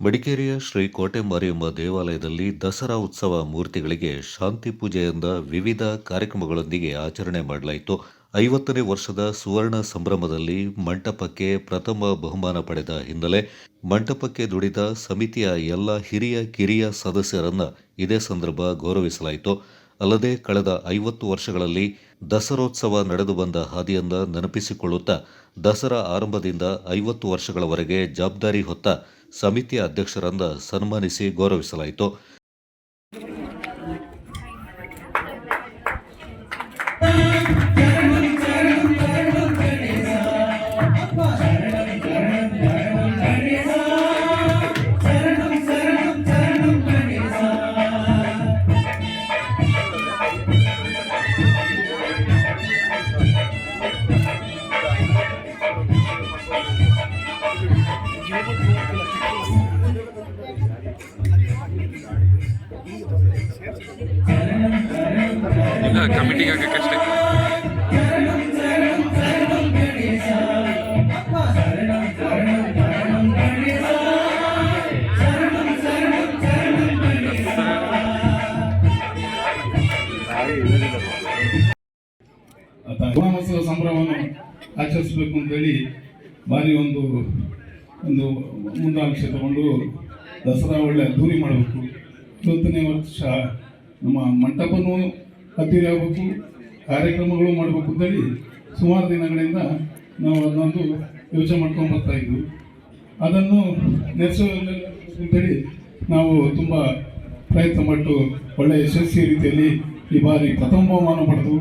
ಮಡಿಕೇರಿಯ ಶ್ರೀ ಕೋಟೆ ಮಾರಿಯಮ್ಮ ದೇವಾಲಯದಲ್ಲಿ ದಸರಾ ಉತ್ಸವ ಮೂರ್ತಿಗಳಿಗೆ ಶಾಂತಿ ಪೂಜೆಯಿಂದ ವಿವಿಧ ಕಾರ್ಯಕ್ರಮಗಳೊಂದಿಗೆ ಆಚರಣೆ ಮಾಡಲಾಯಿತು. ಐವತ್ತನೇ ವರ್ಷದ ಸುವರ್ಣ ಸಂಭ್ರಮದಲ್ಲಿ ಮಂಟಪಕ್ಕೆ ಪ್ರಥಮ ಬಹುಮಾನ ಪಡೆದ ಹಿನ್ನೆಲೆ ಮಂಟಪಕ್ಕೆ ದುಡಿದ ಸಮಿತಿಯ ಎಲ್ಲ ಹಿರಿಯ ಕಿರಿಯ ಸದಸ್ಯರನ್ನು ಇದೇ ಸಂದರ್ಭ ಗೌರವಿಸಲಾಯಿತು. ಅಲ್ಲದೆ ಕಳೆದ ಐವತ್ತು ವರ್ಷಗಳಲ್ಲಿ ದಸರೋತ್ಸವ ನಡೆದು ಬಂದ ಹಾದಿಯನ್ನ ನೆನಪಿಸಿಕೊಳ್ಳುತ್ತಾ ದಸರಾ ಆರಂಭದಿಂದ ಐವತ್ತು ವರ್ಷಗಳವರೆಗೆ ಜವಾಬ್ದಾರಿ ಹೊತ್ತ ಸಮಿತಿಯ ಅಧ್ಯಕ್ಷರನ್ನ ಸನ್ಮಾನಿಸಿ ಗೌರವಿಸಲಾಯಿತು. ಅಂತೇಳಿ ಭಾರಿ ಒಂದು ಒಂದು ಮುಂದಾಂಶ ತಗೊಂಡು ದಸರಾ ಒಳ್ಳೆ ಅದ್ದೂರಿ ಮಾಡಬೇಕು. ಇವತ್ತನೇ ವರ್ಷ ನಮ್ಮ ಮಂಟಪನೂ ಅದ್ದೂರಿ ಆಗಬೇಕು, ಕಾರ್ಯಕ್ರಮಗಳು ಮಾಡಬೇಕು ಅಂತೇಳಿ ಸುಮಾರು ದಿನಗಳಿಂದ ನಾವು ಅದನ್ನೊಂದು ಯೋಚನೆ ಮಾಡ್ಕೊಂಡು ಬರ್ತಾ ಇದ್ವಿ. ಅದನ್ನು ಅಂತೇಳಿ ನಾವು ತುಂಬ ಪ್ರಯತ್ನ ಪಟ್ಟು ಒಳ್ಳೆಯ ಯಶಸ್ವಿ ರೀತಿಯಲ್ಲಿ ಈ ಬಾರಿ ಪ್ರಥಮ ಬಹುಮಾನ ಪಡೆದು,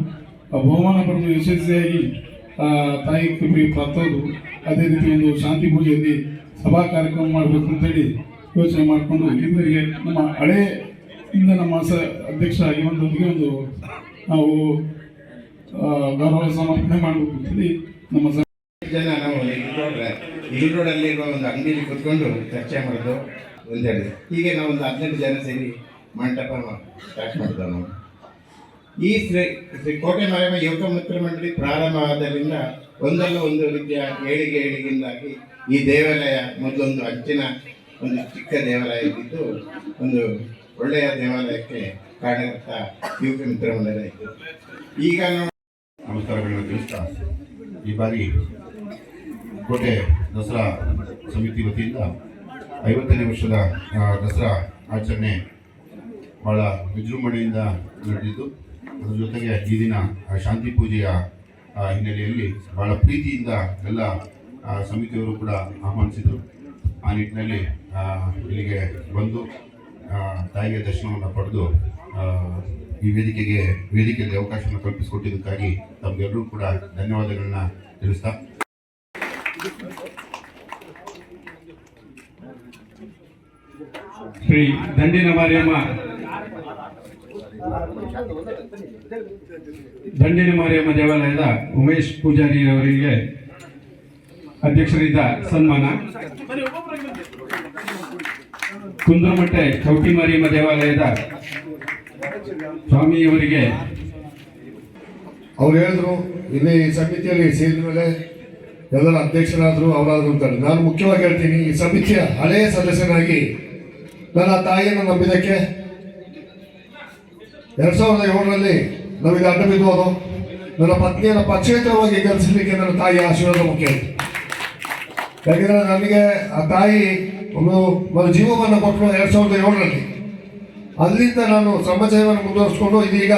ಆ ಬಹುಮಾನ ಪಡೆದು ಯಶಸ್ವಿಯಾಗಿ ತಾಯಿ ಕೃಪೆ ಪ್ರಾಪ್ತೋದು ಅದೇ ರೀತಿ ಒಂದು ಶಾಂತಿ ಪೂಜೆಯಲ್ಲಿ ಸಭಾ ಕಾರ್ಯಕ್ರಮ ಮಾಡಬೇಕು ಅಂತೇಳಿ ಯೋಚನೆ ಮಾಡಿಕೊಂಡು ಇಂದರಿಗೆ ನಮ್ಮ ಹಳೇ ಇಂದ ನಮ್ಮ ಸ ಅಧ್ಯಕ್ಷ ಆಗಿ ಒಂದು ನಾವು ಗೌರವ ಸಮರ್ಪಣೆ ಮಾಡಬೇಕು ಅಂತೇಳಿ ನಮ್ಮ ಜನ ನಾವು ಇಲ್ಲಿ ರೋಡಲ್ಲಿ ಇಲ್ಲಿ ರೋಡಲ್ಲಿರುವ ಒಂದು ಅಂಗಡಿಯಲ್ಲಿ ಕುತ್ಕೊಂಡು ಚರ್ಚೆ ಮಾಡೋದು ಒಂದೆರಡು. ಹೀಗೆ ನಾವು ಒಂದು ಹದಿನೆಂಟು ಜನ ಸೇರಿ ಮಂಟಪ ಸ್ಟಾರ್ಟ್ ಮಾಡಿದ್ವು ನಾವು. ಈ ಶ್ರೀ ಕೋಟೆ ಮಾರಮ್ಮ ಯುವಕ ಮಿತ್ರ ಮಂಡಳಿ ಪ್ರಾರಂಭ ಆದ್ದರಿಂದ ಒಂದಲ್ಲ ಒಂದು ರೀತಿಯ ಏಳಿಗೆ ಏಳಿಗೆಯಿಂದಾಗಿ ಈ ದೇವಾಲಯ ಮೊದಲೊಂದು ಅಂಚಿನ ಒಂದು ಚಿಕ್ಕ ದೇವಾಲಯ ಇದ್ದಿದ್ದು, ಒಂದು ಒಳ್ಳೆಯ ದೇವಾಲಯಕ್ಕೆ ಕಾರಣಕರ್ತ ಯುವಕ ಮಿತ್ರ ಮಂಡಳಿ ಆಯಿತು ಈಗ ನಮಸ್ಕಾರಗಳು ತಿಳಿಸ್ತಾ ಈ ಬಾರಿ ಕೋಟೆ ದಸರಾ ಸಮಿತಿ ವತಿಯಿಂದ ಐವತ್ತನೇ ವರ್ಷದ ದಸರಾ ಆಚರಣೆ ಭಾಳ ವಿಜೃಂಭಣೆಯಿಂದ ನಡೆದಿದ್ದು. ಅದರ ಜೊತೆಗೆ ಈ ದಿನ ಶಾಂತಿ ಪೂಜೆಯ ಹಿನ್ನೆಲೆಯಲ್ಲಿ ಬಹಳ ಪ್ರೀತಿಯಿಂದ ಎಲ್ಲ ಸಮಿತಿಯವರು ಕೂಡ ಆಹ್ವಾನಿಸಿದರು. ಆ ನಿಟ್ಟಿನಲ್ಲಿ ಇಲ್ಲಿಗೆ ಬಂದು ತಾಯಿಯ ದರ್ಶನವನ್ನು ಪಡೆದು ಈ ವೇದಿಕೆಗೆ, ವೇದಿಕೆಯಲ್ಲಿ ಅವಕಾಶವನ್ನು ಕಲ್ಪಿಸಿಕೊಟ್ಟಿದ್ದಕ್ಕಾಗಿ ತಮಗೆಲ್ಲರೂ ಕೂಡ ಧನ್ಯವಾದಗಳನ್ನ ತಿಳಿಸ್ತಾ ಶ್ರೀ ದಂಡಿನ ಮಾರಿಯಮ್ಮ ದಂಡಿನ ಮಾರಿಯಮ್ಮ ದೇವಾಲಯದ ಉಮೇಶ್ ಪೂಜಾರಿ ಅವರಿಗೆ ಅಧ್ಯಕ್ಷರಿದ್ದ ಸನ್ಮಾನ. ಕುಂದ್ರಮಟ್ಟೆ ಚೌಟಿ ಮಾರಿಯಮ್ಮ ದೇವಾಲಯದ ಸ್ವಾಮಿಯವರಿಗೆ ಅವ್ರು ಹೇಳಿದ್ರು, ಇಲ್ಲಿ ಸಮಿತಿಯಲ್ಲಿ ಸೇರಿದ ಮೇಲೆ ಎಲ್ಲರ ಅಧ್ಯಕ್ಷರಾದರು, ಅವರಾದ್ರು ಅಂತ ನಾನು ಮುಖ್ಯವಾಗಿ ಹೇಳ್ತೀನಿ, ಈ ಸಮಿತಿಯ ಹಳೆಯ ಸದಸ್ಯನಾಗಿ ನನ್ನ ತಾಯಿಯನ್ನು ನಂಬಿದ್ದಕ್ಕೆ ಎರಡ್ ಸಾವಿರದ ಏಳರಲ್ಲಿ ನಮಗೆ ಅಡ್ಡ ಬಿದ್ದೋದು. ನನ್ನ ಪತ್ನಿಯನ್ನು ಪಕ್ಷೇತರವಾಗಿ ಗೆಲ್ಲಿಸಲಿಕ್ಕೆ ನನ್ನ ತಾಯಿ ಆಶೀರ್ವಾದ ಮುಖ್ಯ. ಯಾಕೆಂದರೆ ನನಗೆ ಆ ತಾಯಿ ಒಂದು ಒಂದು ಜೀವವನ್ನು ಕೊಟ್ಟರು ಎರಡು ಸಾವಿರದ ಏಳರಲ್ಲಿ. ಅಲ್ಲಿಂದ ನಾನು ಸಮಾಜವನ್ನು ಮುಂದುವರಿಸಿಕೊಂಡು ಇದೀಗ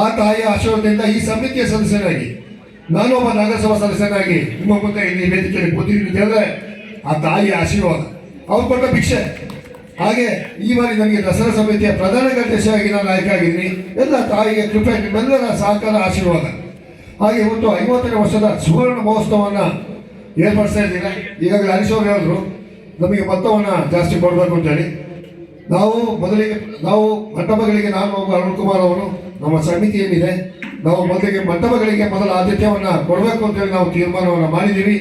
ಆ ತಾಯಿಯ ಆಶೀರ್ವಾದದಿಂದ ಈ ಸಮಿತಿಯ ಸದಸ್ಯನಾಗಿ ನಾನು ಒಬ್ಬ ನಗರಸಭಾ ಸದಸ್ಯನಾಗಿ ನಿಮ್ಮ ಮುಂದೆ ಇಲ್ಲಿ ವೇದಿಕೆಯಲ್ಲಿ ಕೂತಿದ್ದೀನಿ ಆ ತಾಯಿಯ ಆಶೀರ್ವಾದ. ಅವ್ರು ಕೊಟ್ಟ ಭಿಕ್ಷೆ. ಹಾಗೆ ಈ ಬಾರಿ ನನಗೆ ದಸರಾ ಸಮಿತಿಯ ಪ್ರಧಾನ ಕಾರ್ಯದರ್ಶಿಯಾಗಿ ನಾನು ಆಯ್ಕೆ ಆಗಿದ್ದೀನಿ ಎಲ್ಲ ತಾಯಿಗೆ ಕೃಪೆ ನಿಮ್ಮೆಲ್ಲರ ಸಹಕಾರ, ಆಶೀರ್ವಾದ. ಹಾಗೆ ಇವತ್ತು ಐವತ್ತನೇ ವರ್ಷದ ಸುವರ್ಣ ಮಹೋತ್ಸವವನ್ನು ಏರ್ಪಡಿಸ್ತಾ ಇದ್ದೀನಿ ಈಗಾಗಲೇ ಹರಿಸೋರು ಹೇಳಿದ್ರು, ನಮಗೆ ಮೊತ್ತವನ್ನು ಜಾಸ್ತಿ ಕೊಡಬೇಕು ಅಂತೇಳಿ. ನಾವು ಮೊದಲಿಗೆ, ನಾವು ಮಂಟಪಗಳಿಗೆ ನಾನು ಅರುಣ್ ಕುಮಾರ್ ಅವರು ನಮ್ಮ ಸಮಿತಿ ಏನಿದೆ ನಾವು ಮೊದಲಿಗೆ ಮಂಟಪಗಳಿಗೆ ಮೊದಲ ಆದ್ಯತೆಯನ್ನ ಕೊಡಬೇಕು ಅಂತೇಳಿ ನಾವು ತೀರ್ಮಾನವನ್ನು ಮಾಡಿದ್ದೀವಿ.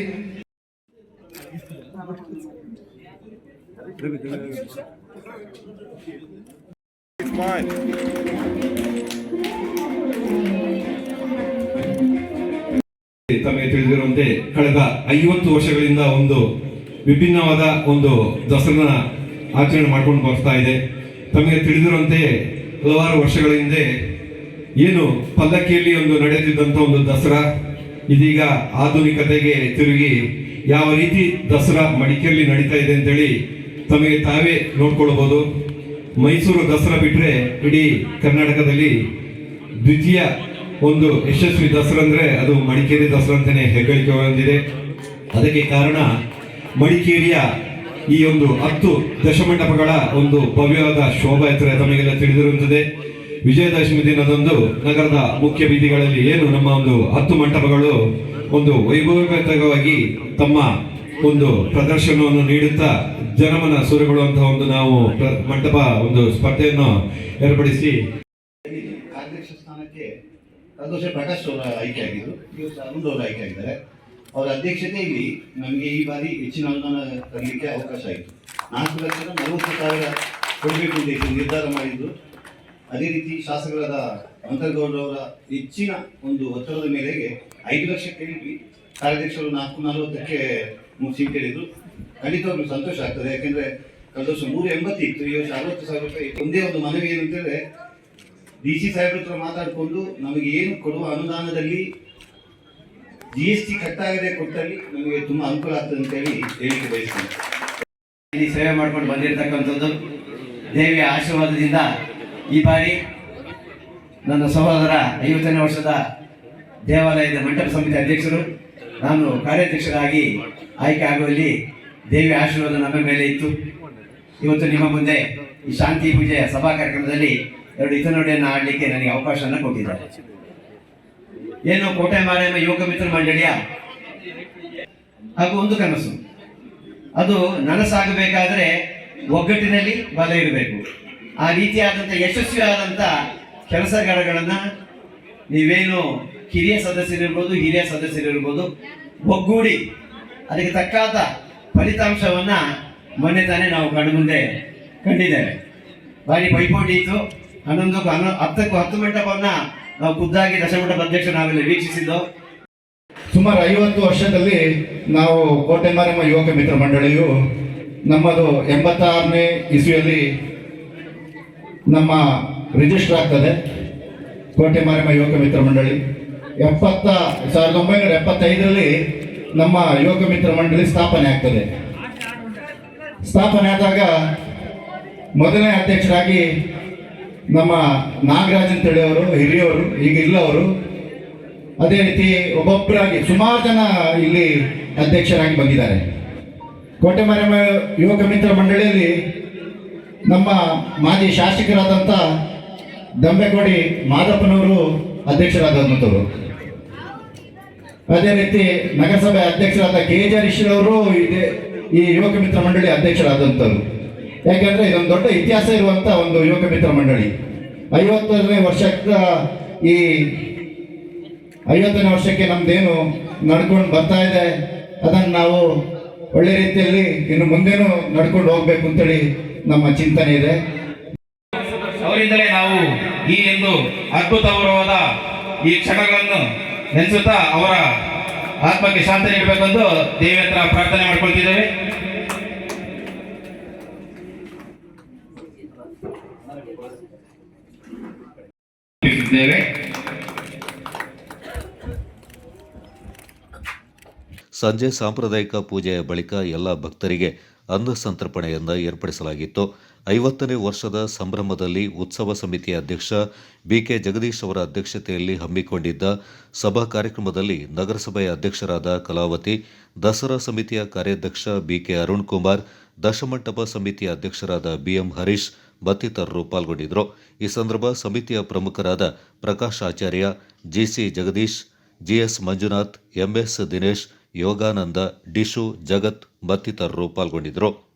ತಮಗೆ ತಿಳಿದಿರುವಂತೆ ಕಳೆದ ಐವತ್ತು ವರ್ಷಗಳಿಂದ ಒಂದು ವಿಭಿನ್ನವಾದ ಒಂದು ದಸರನ ಆಚರಣೆ ಮಾಡ್ಕೊಂಡು ಬರ್ತಾ ಇದೆ. ತಮಗೆ ತಿಳಿದಿರುವಂತೆ ಹಲವಾರು ವರ್ಷಗಳ ಹಿಂದೆ ಏನು ಪಲ್ಲಕ್ಕಿಯಲ್ಲಿ ಒಂದು ನಡೆಯುತ್ತಿದ್ದಂಥ ಒಂದು ದಸರಾ, ಇದೀಗ ಆಧುನಿಕತೆಗೆ ತಿರುಗಿ ಯಾವ ರೀತಿ ದಸರಾ ಮಡಿಕೇರಿಯಲ್ಲಿ ನಡೀತಾ ಇದೆ ಅಂತೇಳಿ ತಮಗೆ ತಾವೇ ನೋಡ್ಕೊಳ್ಬೋದು. ಮೈಸೂರು ದಸರಾ ಬಿಟ್ಟರೆ ಇಡೀ ಕರ್ನಾಟಕದಲ್ಲಿ ದ್ವಿತೀಯ ಒಂದು ಯಶಸ್ವಿ ದಸರಾ ಅಂದರೆ ಅದು ಮಡಿಕೇರಿ ದಸರಾ ಅಂತಲೇ ಹೆಗ್ಗಳಿಕೆ ಹೊಂದಿದೆ. ಅದಕ್ಕೆ ಕಾರಣ ಮಡಿಕೇರಿಯ ಈ ಒಂದು ಹತ್ತು ದಶಮಂಟಪಗಳ ಒಂದು ಭವ್ಯವಾದ ಶೋಭಾಯಾತ್ರೆ ತಮಗೆಲ್ಲ ತಿಳಿದಿರುತ್ತದೆ ವಿಜಯದಶಮಿ ದಿನದಂದು ನಗರದ ಮುಖ್ಯ ಬೀದಿಗಳಲ್ಲಿ ಏನು ನಮ್ಮ ಒಂದು ಹತ್ತು ಮಂಟಪಗಳು, ಒಂದು ವೈಭವಿಕವಾಗಿ ತಮ್ಮ ಒಂದು ಪ್ರದರ್ಶನವನ್ನು ನೀಡುತ್ತಾ ಜನಮನ ಸುರಗೊಳ್ಳುವಂತಹ ಒಂದು ನಾವು ಮಂಟಪ ಒಂದು ಸ್ಪರ್ಧೆಯನ್ನು ಏರ್ಪಡಿಸಿ ಅಧ್ಯಕ್ಷ ಸ್ಥಾನಕ್ಕೆ ಸಂತೋಷ ಪ್ರಕಾಶ್ ಅವರ ಆಯ್ಕೆಯಾಗಿದ್ರು ಆಗಿದ್ದು ವರ್ಷ ಅರುಣ್ ಅವರು ಆಯ್ಕೆಯಾಗಿದ್ದಾರೆ ಅವರ ಅಧ್ಯಕ್ಷತೆಯಲ್ಲಿ ನಮಗೆ ಈ ಬಾರಿ ಹೆಚ್ಚಿನ ಅನುದಾನ ತರಲಿಕ್ಕೆ ಅವಕಾಶ ಆಯಿತು. ನಾಲ್ಕು ಲಕ್ಷದ ನಲವತ್ತು ಸಾವಿರ ಕೊಡಬೇಕು ಅಂತ ನಿರ್ಧಾರ ಮಾಡಿದ್ದು ಅದೇ ರೀತಿ ಶಾಸಕರಾದ ಮಂತರಗೌಡ ಅವರ ಹೆಚ್ಚಿನ ಒಂದು ಒತ್ತಡದ ಮೇರೆಗೆ ಐದು ಲಕ್ಷ ಕೇಳಿದ್ವಿ. ಕಾರ್ಯಾಧ್ಯಕ್ಷರು ನಾಲ್ಕು, ನಲವತ್ತಕ್ಕೆ ಮುಗಿಸಿ ಕೇಳಿದ್ರು. ಖಂಡಿತವಾಗ್ಲೂ ಸಂತೋಷ ಆಗ್ತದೆ. ಯಾಕೆಂದ್ರೆ ಕಳೆದ ವರ್ಷ ಮೂರು ಎಂಬತ್ತಿತ್ತು ಈ ವರ್ಷ ಅರವತ್ತು ಸಾವಿರ ರೂಪಾಯಿ. ಒಂದೇ ಒಂದು ಮನವಿ ಏನು ಅಂತಂದ್ರೆ ಡಿ ಸಿ ಸಾಹೇಬ್ರ ಹತ್ರ ಮಾತಾಡಿಕೊಂಡು ನಮಗೆ ಏನು ಕೊಡುವ ಅನುದಾನದಲ್ಲಿ ಜಿ ಎಸ್ ಟಿ ಕಟ್ಟಾಗದೆ ಕೊಟ್ಟಲ್ಲಿ ನಮಗೆ ತುಂಬಾ ಅನುಕೂಲ ಆಗ್ತದೆ ಅಂತ ಹೇಳಿ ಹೇಳಿಕೆ ಬಯಸ್ತೀನಿ. ಇಲ್ಲಿ ಸೇವೆ ಮಾಡ್ಕೊಂಡು ಬಂದಿರತಕ್ಕಂಥದ್ದು ದೇವಿಯ ಆಶೀರ್ವಾದದಿಂದ ಈ ಬಾರಿ ನನ್ನ ಸಹೋದರ ಐವತ್ತನೇ ವರ್ಷದ ದೇವಾಲಯದ ಮಂಟಪ ಸಮಿತಿ ಅಧ್ಯಕ್ಷರು, ನಾನು ಕಾರ್ಯಾಧ್ಯಕ್ಷರಾಗಿ ಆಯ್ಕೆ ಆಗುವಲ್ಲಿ ದೇವಿ ಆಶೀರ್ವಾದ ನಮ್ಮ ಮೇಲೆ ಇತ್ತು. ಇವತ್ತು ನಿಮ್ಮ ಮುಂದೆ ಈ ಶಾಂತಿ ಪೂಜೆಯ ಸಭಾ ಕಾರ್ಯಕ್ರಮದಲ್ಲಿ ಎರಡು ಇತನೋಡೆಯನ್ನು ಆಡಲಿಕ್ಕೆ ನನಗೆ ಅವಕಾಶವನ್ನು ಕೊಟ್ಟಿದ್ದಾರೆ. ಏನು ಕೋಟೆ ಮಾರಮ್ಮ ಯುವಕ ಮಿತ್ರ ಮಂಡಳಿಯ ಹಾಗೂ ಒಂದು ಕನಸು. ಅದು ನನಸಾಗಬೇಕಾದ್ರೆ ಒಗ್ಗಟ್ಟಿನಲ್ಲಿ ಬಲ ಇರಬೇಕು. ಆ ರೀತಿಯಾದಂಥ ಯಶಸ್ವಿಯಾದಂಥ ಕೆಲಸಗಾರಗಳನ್ನು ನೀವೇನು ಹಿರಿಯ ಸದಸ್ಯರಿರ್ಬೋದು ಹಿರಿಯ ಸದಸ್ಯರಿರ್ಬೋದು ಒಗ್ಗೂಡಿ ಅದಕ್ಕೆ ತಕ್ಕಾದ ಫಲಿತಾಂಶವನ್ನು ಮೊನ್ನೆ ತಾನೇ ನಾವು ಕಣ್ಣು ಮುಂದೆ ಕಂಡಿದ್ದೇವೆ. ಭಾರಿ ಪೈಪೋಟಿ ಇತ್ತು. ಹನ್ನೊಂದಕ್ಕೂ ಹನ್ನೊ- ಹತ್ತಕ್ಕೂ ಹತ್ತು ಮಂಟಪವನ್ನು ನಾವು ಖುದ್ದಾಗಿ ದಶಮಂಟಪ ಅಧ್ಯಕ್ಷ ನಾವೆಲ್ಲ ವೀಕ್ಷಿಸಿದ್ದು. ಸುಮಾರು ಐವತ್ತು ವರ್ಷದಲ್ಲಿ ನಾವು ಕೋಟೆ ಮಾರಮ್ಮ ಯುವಕ ಮಿತ್ರ ಮಂಡಳಿಯು ನಮ್ಮದು ಎಂಬತ್ತಾರನೇ ಇಸ್ವಿಯಲ್ಲಿ ನಮ್ಮ ರಿಜಿಸ್ಟರ್ ಆಗ್ತದೆ. ಕೋಟೆ ಮಾರಮ್ಮ ಯುವಕ ಮಿತ್ರ ಮಂಡಳಿ. ಎಪ್ಪತ್ತ, ಸಾವಿರದ ಒಂಬೈನೂರ ಎಪ್ಪತ್ತೈದರಲ್ಲಿ ನಮ್ಮ ಯುವಕ ಮಿತ್ರ ಮಂಡಳಿ ಸ್ಥಾಪನೆ ಆಗ್ತದೆ. ಸ್ಥಾಪನೆ ಆದಾಗ ಮೊದಲನೇ ಅಧ್ಯಕ್ಷರಾಗಿ ನಮ್ಮ ನಾಗರಾಜ್ ಅಂತೇಳಿ ಅವರು, ಹಿರಿಯವರು, ಈಗ ಇಲ್ಲವರು ಅದೇ ರೀತಿ ಒಬ್ಬೊಬ್ಬರಾಗಿ ಸುಮಾರು ಜನ ಇಲ್ಲಿ ಅಧ್ಯಕ್ಷರಾಗಿ ಬಂದಿದ್ದಾರೆ. ಕೋಟೆ ಮಾರಮ್ಮ ಯುವಕ ಮಿತ್ರ ಮಂಡಳಿಯಲ್ಲಿ ನಮ್ಮ ಮಾಜಿ ಶಾಸಕರಾದಂಥ ದಂಬೆಕೋಡಿ ಮಾದಪ್ಪನವರು ಅಧ್ಯಕ್ಷರಾದಂಥವ್ರು ಅದೇ ರೀತಿ ನಗರಸಭೆ ಅಧ್ಯಕ್ಷರಾದ ಕೆ ಜೆ ಹರೀಶ್ರವರು ಇದೆ, ಈ ಯುವಕ ಮಿತ್ರ ಮಂಡಳಿ ಅಧ್ಯಕ್ಷರಾದಂಥವ್ರು ಯಾಕೆಂದ್ರೆ ಇದೊಂದು ದೊಡ್ಡ ಇತಿಹಾಸ ಇರುವಂಥ ಒಂದು ಯುವಕ ಮಿತ್ರ ಮಂಡಳಿ. ಐವತ್ತನೇ ವರ್ಷದ ಈ ಐವತ್ತನೇ ವರ್ಷಕ್ಕೆ ನಮ್ದೇನು ನಡ್ಕೊಂಡು ಬರ್ತಾ ಇದೆ, ಅದನ್ನು ನಾವು ಒಳ್ಳೆ ರೀತಿಯಲ್ಲಿ ಇನ್ನು ಮುಂದೇನು ನಡ್ಕೊಂಡು ಹೋಗ್ಬೇಕು ಅಂತೇಳಿ ನಮ್ಮ ಚಿಂತನೆ ಇದೆ. ಅವರಿಂದಲೇ ನಾವು ಈ ಒಂದು ಅದ್ಭುತವಾದ ಈ ಕ್ಷಣಗಳನ್ನು ನೆನೆಸುತ್ತಾ ಅವರ ಆತ್ಮಕ್ಕೆ ಶಾಂತಿ ನೀಡಬೇಕೆಂದು ದೇವಿ ಹತ್ರ ಪ್ರಾರ್ಥನೆ ಮಾಡ್ಕೊಳ್ತಿದ್ದೇವೆ. ಸಂಜೆ ಸಾಂಪ್ರದಾಯಿಕ ಪೂಜೆಯ ಬಳಿಕ ಎಲ್ಲ ಭಕ್ತರಿಗೆ ಅನ್ನ ಸಂತರ್ಪಣೆಯನ್ನು ಏರ್ಪಡಿಸಲಾಗಿತ್ತು. ಐವತ್ತನೇ ವರ್ಷದ ಸಂಭ್ರಮದಲ್ಲಿ ಉತ್ಸವ ಸಮಿತಿಯ ಅಧ್ಯಕ್ಷ ಬಿಕೆ ಜಗದೀಶ್ ಅವರ ಅಧ್ಯಕ್ಷತೆಯಲ್ಲಿ ಹಮ್ಮಿಕೊಂಡಿದ್ದ ಸಭಾ ಕಾರ್ಯಕ್ರಮದಲ್ಲಿ ನಗರಸಭೆಯ ಅಧ್ಯಕ್ಷರಾದ ಕಲಾವತಿ, ದಸರಾ ಸಮಿತಿಯ ಕಾರ್ಯಾಧ್ಯಕ್ಷ ಬಿಕೆ ಅರುಣ್ ಕುಮಾರ್ ದಶಮಂಟಪ ಸಮಿತಿಯ ಅಧ್ಯಕ್ಷರಾದ ಬಿಎಂ ಹರೀಶ್ ಮತ್ತಿತರರು ಪಾಲ್ಗೊಂಡಿದ್ದರು. ಈ ಸಂದರ್ಭ ಸಮಿತಿಯ ಪ್ರಮುಖರಾದ Prakash Acharya, GC Jagadish, GS Manjunath, MS Dinesh Yogananda Dishu Jagat ಮತ್ತಿತರರು ಪಾಲ್ಗೊಂಡಿದ್ದರು.